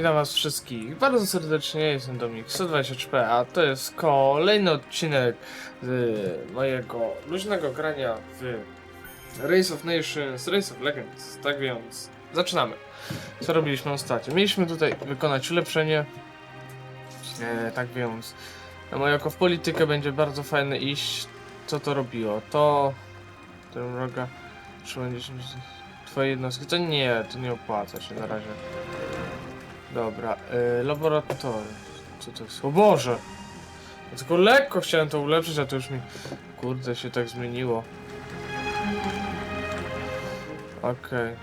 Witam was wszystkich bardzo serdecznie, jestem Dominik 123, a to jest kolejny odcinek z mojego luźnego grania w Race of Nations, Race of Legends, tak więc zaczynamy. Co robiliśmy ostatnio? Mieliśmy tutaj wykonać ulepszenie, e, tak więc na moją jako w politykę będzie bardzo fajne iść. Co to robiło? To... Ten roga... Trzeba 10... Twoje jednostki, to nie, to nie opłaca się na razie. Dobra, y, laboratory. Co to jest? O Boże! Ja tylko lekko chciałem to ulepszyć, a to już mi... Kurde, się tak zmieniło. Okej.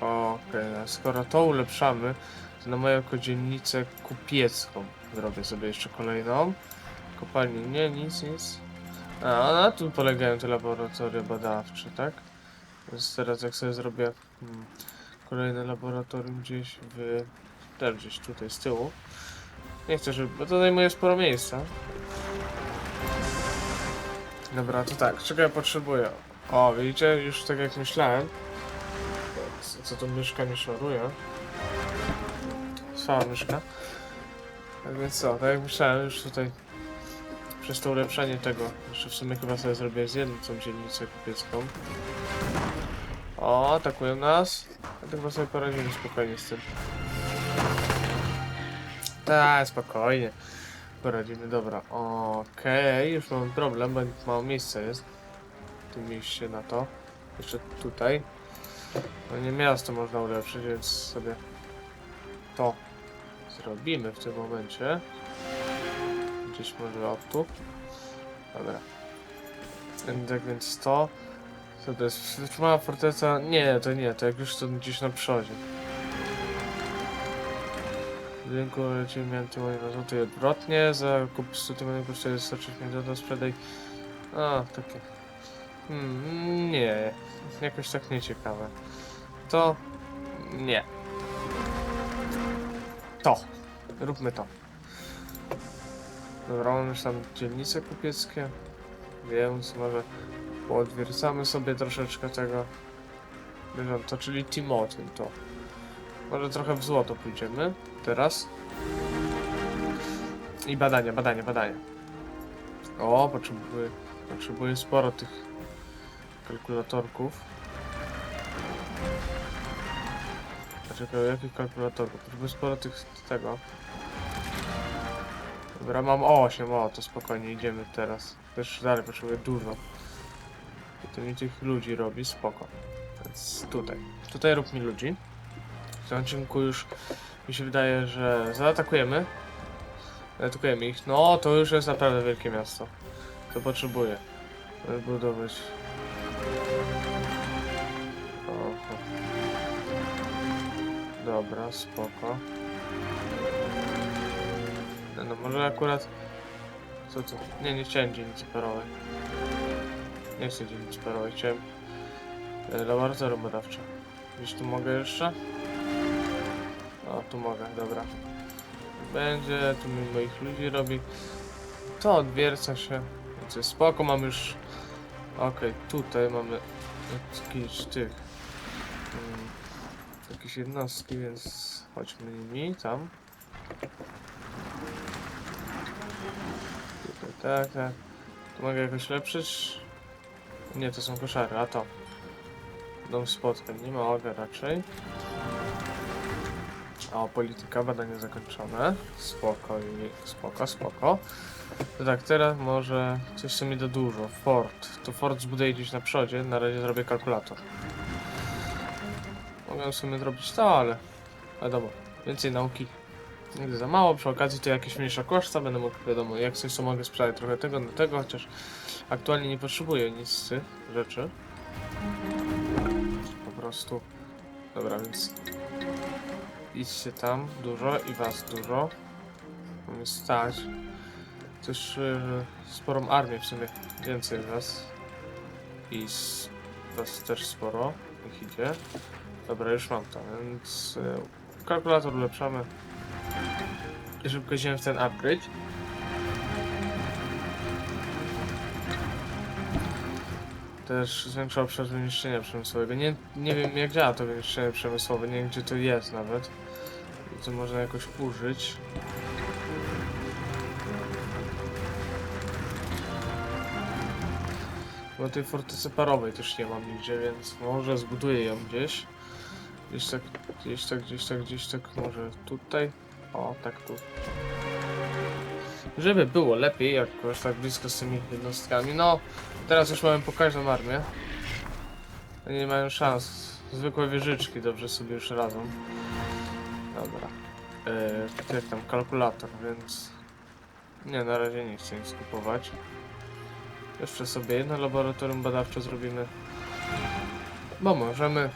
Okej, a skoro to ulepszamy, to na moją dzielnicę kupiecką zrobię sobie jeszcze kolejną. Kopalni, nie, nic, nic. A, na tym polegają te laboratoria badawcze, tak? Teraz jak sobie zrobię hmm, kolejne laboratorium gdzieś w... Też gdzieś tutaj z tyłu. Nie chcę, żeby... bo to zajmuje sporo miejsca. Dobra, to tak, czego ja potrzebuję? O, widzicie? Już tak jak myślałem. Co, co to myszka mi szoruje? Cała myszka. Tak więc co, tak jak myślałem, już tutaj przez to ulepszenie tego, jeszcze w sumie chyba sobie zrobię z jedną tą dzielnicę kupiecką. O, atakują nas. Ja chyba sobie poradzimy spokojnie z tym. Tak, spokojnie. Poradzimy, dobra. Okej, już mam problem, bo mało miejsca jest. W tym mieście na to. Jeszcze tutaj. No nie miasto można ulepszyć, więc sobie to zrobimy w tym momencie. Gdzieś może od tu. Dobra. Tak więc to. Co to jest? Wytrzymała forteca? Nie, to nie, to jak już to gdzieś na przodzie. Rynku lecimy miałem moje złoto i odwrotnie. Za kup 100 tysięcy kosztuje 106 milionów, sprzedaj. A, takie. Hmm, nie, jakoś tak nieciekawe. To. Nie. To. Róbmy to. Dobra, mamy już tam dzielnice kupieckie, więc może poodwiercamy sobie troszeczkę tego bieżąco, czyli Timothy to. Może trochę w złoto pójdziemy teraz. I badania, badania, badania. O, potrzebuję, potrzebuję sporo tych kalkulatorków. Dlaczego, jakich kalkulatorków? Potrzebuję sporo tych, tego. Dobra, mam 8, o, to spokojnie, idziemy teraz. Też dalej potrzebuję dużo. To mi tych ludzi robi, spoko. Więc tutaj. Tutaj rób mi ludzi. W tym odcinku już mi się wydaje, że zaatakujemy. Zaatakujemy ich. No, to już jest naprawdę wielkie miasto. To potrzebuję. Wybudować. Oho. Dobra, spoko. No, no może akurat... Co to? Nie, nie chciałem dzielnicy parowej. Nie chcę dzielnicy parowej, chciałem... e, Laboratorium badawcze. Gdzieś tu mogę jeszcze? O, tu mogę, dobra. Będzie, tu mi moich ludzi robi. To odwierca się. Więc jest spoko, mam już... Okej, tutaj mamy jakieś tych... mm, Jakieś jednostki, więc chodźmy nimi tam. Tutaj, tak, tak. Tu mogę jakoś lepszyć? Nie, to są koszary, a to. Dom spotkań, nie mogę raczej. O, polityka, badanie zakończone. Spoko, spoko, spoko. Tak, teraz może coś co mi da dużo. Fort. To fort zbuduję gdzieś na przodzie, na razie zrobię kalkulator. Mogę w sumie zrobić to, ale wiadomo, więcej nauki nigdy za mało. Przy okazji to jakieś mniejsza koszta, będę mógł, wiadomo, jak coś co mogę sprzedać trochę tego na tego, chociaż aktualnie nie potrzebuję nic z tych rzeczy. Po prostu. Dobra, więc idźcie tam dużo i was dużo. Mamy stać. Też yy, sporą armię w sumie. Więcej was. I z was też sporo. Ich idzie. Dobra, już mam to, więc yy, kalkulator ulepszamy. I szybko w ten upgrade. Też zwiększa obszar wyniszczenia przemysłowego. Nie, nie wiem jak działa to wyniszczenie przemysłowe, nie wiem gdzie to jest nawet. To można jakoś użyć. Bo tej fortecy parowej też nie mam nigdzie, więc może zbuduję ją gdzieś. Gdzieś tak, gdzieś tak, gdzieś tak, gdzieś tak, może tutaj. O, tak tu. Żeby było lepiej, jakoś tak blisko z tymi jednostkami. No, teraz już mamy pokaźną armię. Nie mają szans. Zwykłe wieżyczki dobrze sobie już radzą. Dobra. Eee, jak tam kalkulator, więc... Nie, na razie nie chcę nic kupować. Jeszcze sobie jedno laboratorium badawcze zrobimy. Bo możemy.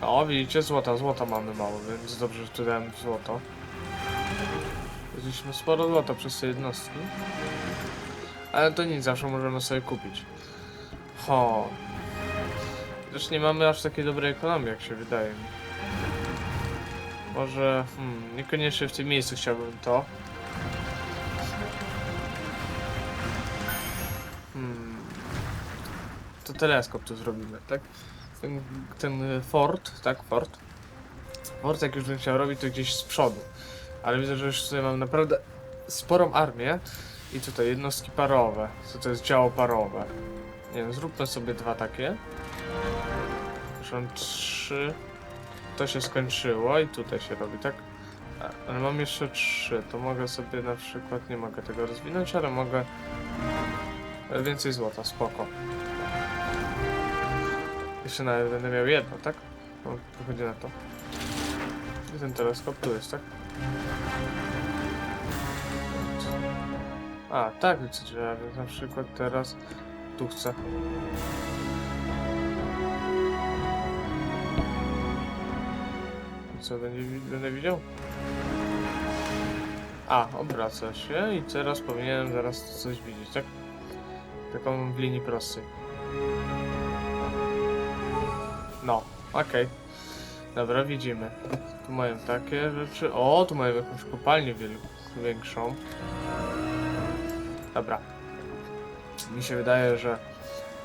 O, widzicie, złota, złota mamy mało, więc dobrze, że tu dałem złoto. Zjedliśmy sporo złota przez te jednostki. Ale to nic, zawsze możemy sobie kupić. Ho. Też nie mamy aż takiej dobrej ekonomii, jak się wydaje. Może, hmm, niekoniecznie w tym miejscu chciałbym to. Hmm. To teleskop tu zrobimy, tak? Ten, ten fort, tak, fort. Fort jak już bym chciał robić, to gdzieś z przodu. Ale widzę, że już tutaj mam naprawdę sporą armię. I tutaj jednostki parowe. Co to jest działo parowe? Nie wiem, zróbmy sobie dwa takie. Mam trzy. To się skończyło i tutaj się robi, tak? Ale mam jeszcze trzy, to mogę sobie na przykład, nie mogę tego rozwinąć, ale mogę Więcej złota, spoko. Jeszcze nawet będę miał jedno, tak? No, wychodzi na to. I ten teleskop tu jest, tak? A, tak widzę, więc na przykład teraz tu chcę. Co będzie, będę widział? A, obraca się i teraz powinienem zaraz coś widzieć, tak? Taką w linii prostej. No, okej. Dobra, widzimy. Tu mają takie rzeczy. O, tu mają jakąś kopalnię większą. Dobra. Mi się wydaje, że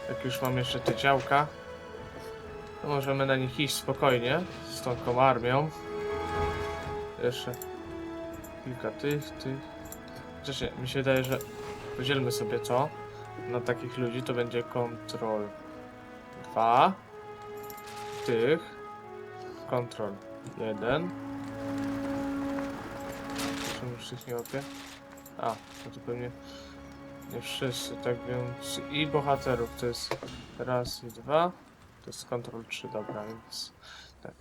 jak już mam jeszcze te działka, to możemy na nich iść spokojnie z tą armią. Jeszcze kilka tych, tych. Chociaż mi się wydaje, że podzielmy sobie to na takich ludzi, to będzie kontrol 2 tych kontrol 1 Czemu już ich nie łapię? A, no to pewnie nie wszyscy, tak więc i bohaterów to jest raz i dwa to jest kontrol 3, dobra, więc tak.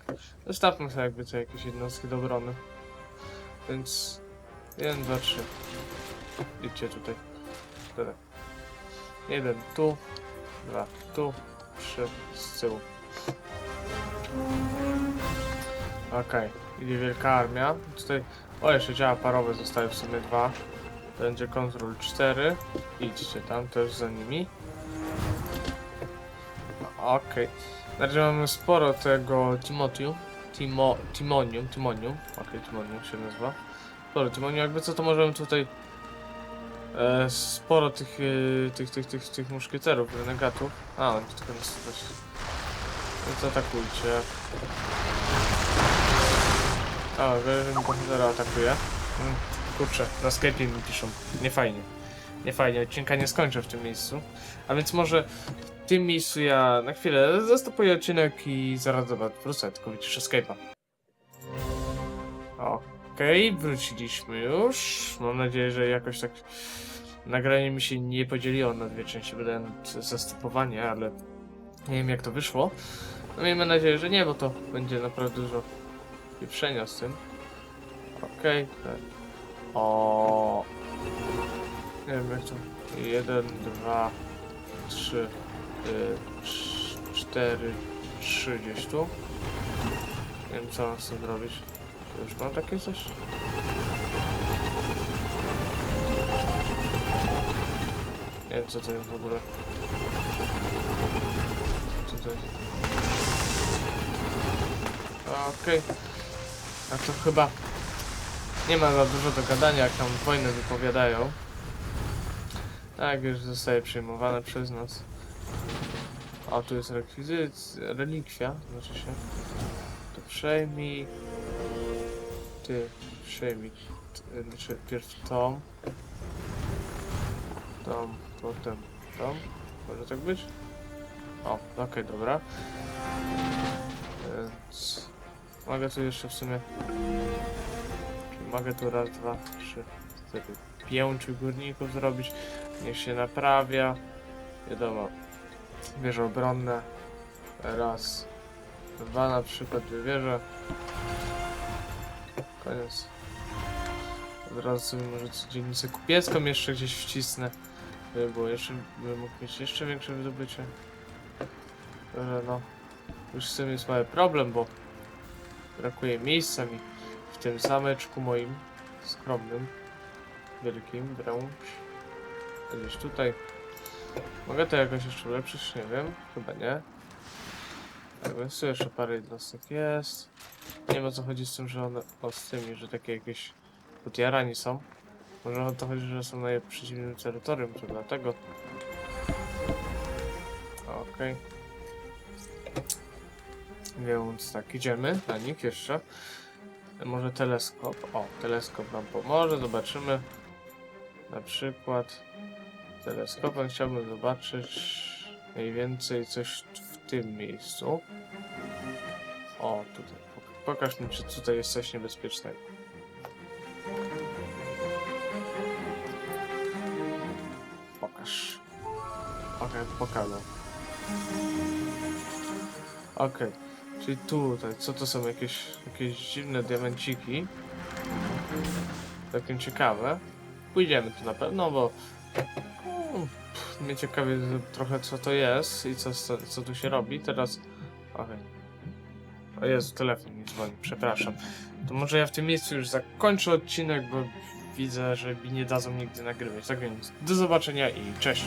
Zostawmy sobie jakby to jakieś jednostki do obrony. Więc 1, 2, 3. Idźcie tutaj. Dobra. Jeden tu, dwa tu, trzy z tyłu. Okej, idzie wielka armia. Tutaj, o jeszcze działa parowe, zostały w sumie dwa. Będzie kontrol 4. Idźcie tam też za nimi. Okej. Znaczy mamy sporo tego Timotiu. Timo, Timonium, Timonium. Okej, Timonium się nazywa. Sporo Timonium, jakby co to możemy tutaj e, sporo tych, e, tych, tych, tych, tych muszkieterów, renegatów. A, on tylko nas coś... Więc atakujcie. A, że bohatera atakuje. Mm, kurczę, na Skype'ie mi piszą. Nie fajnie. Nie fajnie, odcinka nie skończę w tym miejscu. A więc może w tym miejscu ja na chwilę zastopuję odcinek i zaraz do was wrócę, tylko wyciszę Skype'a. Okej, wróciliśmy już. Mam nadzieję, że jakoś tak nagranie mi się nie podzieliło na dwie części, wydałem zastopowanie, ale nie wiem jak to wyszło. No miejmy nadzieję, że nie, bo to będzie naprawdę dużo pieprzenia z tym. Okej, tak. O. Nie wiem jak to. Jeden, dwa, trzy, y, cz- cztery, trzy gdzieś tu. Nie wiem co mam z tym zrobić. Już mam takie coś? Nie wiem co to jest w ogóle. Co to jest? Okej. A to chyba nie ma za dużo do gadania, jak tam wojny wypowiadają. Tak, już zostaje przyjmowane przez nas. A tu jest rekwizyt, relikwia, znaczy się. To przejmij. Ty, przejmij. Znaczy, pierw tą. Tą, potem tą. Może tak być? O, okej, dobra. Więc... Mogę tu jeszcze w sumie... Mogę tu raz, dwa, trzy, cztery, pięciu górników zrobić. Niech się naprawia. Wiadomo, wieże obronne. Raz, dwa na przykład, dwie wieże. Koniec. Od razu sobie może dzielnicę kupiecką jeszcze gdzieś wcisnę. Żeby było jeszcze, by mógł mieć jeszcze większe wydobycie. Ale no, już z tym jest mały problem, bo brakuje miejsca mi w tym zameczku moim skromnym, wielkim, brąć. Gdzieś tutaj. Mogę to jakoś jeszcze ulepszyć? Nie wiem, chyba nie. Tak więc tu jeszcze parę jednostek jest. Nie wiem o co chodzi z tym, że one, o z tymi, że takie jakieś podjarani są. Może o to chodzi, że są na przeciwnym terytorium, to dlatego. Okej. Więc tak, idziemy na nich jeszcze. Może teleskop. O, teleskop nam pomoże, zobaczymy. Na przykład teleskopem chciałbym zobaczyć mniej więcej coś w tym miejscu. O, tutaj. Pok- Pokaż mi, czy tutaj jest coś niebezpiecznego. Pokaż. Okej, pokazał. Okej, czyli tutaj, co to są jakieś, jakieś dziwne diamenciki? Takim ciekawe. Pójdziemy tu na pewno, bo mm, pff, mnie ciekawie trochę co to jest i co, co, co tu się robi. Teraz, okej. O Jezu, telefon mi dzwoni, przepraszam. To może ja w tym miejscu już zakończę odcinek, bo widzę, że mi nie dadzą nigdy nagrywać. Tak więc do zobaczenia i cześć.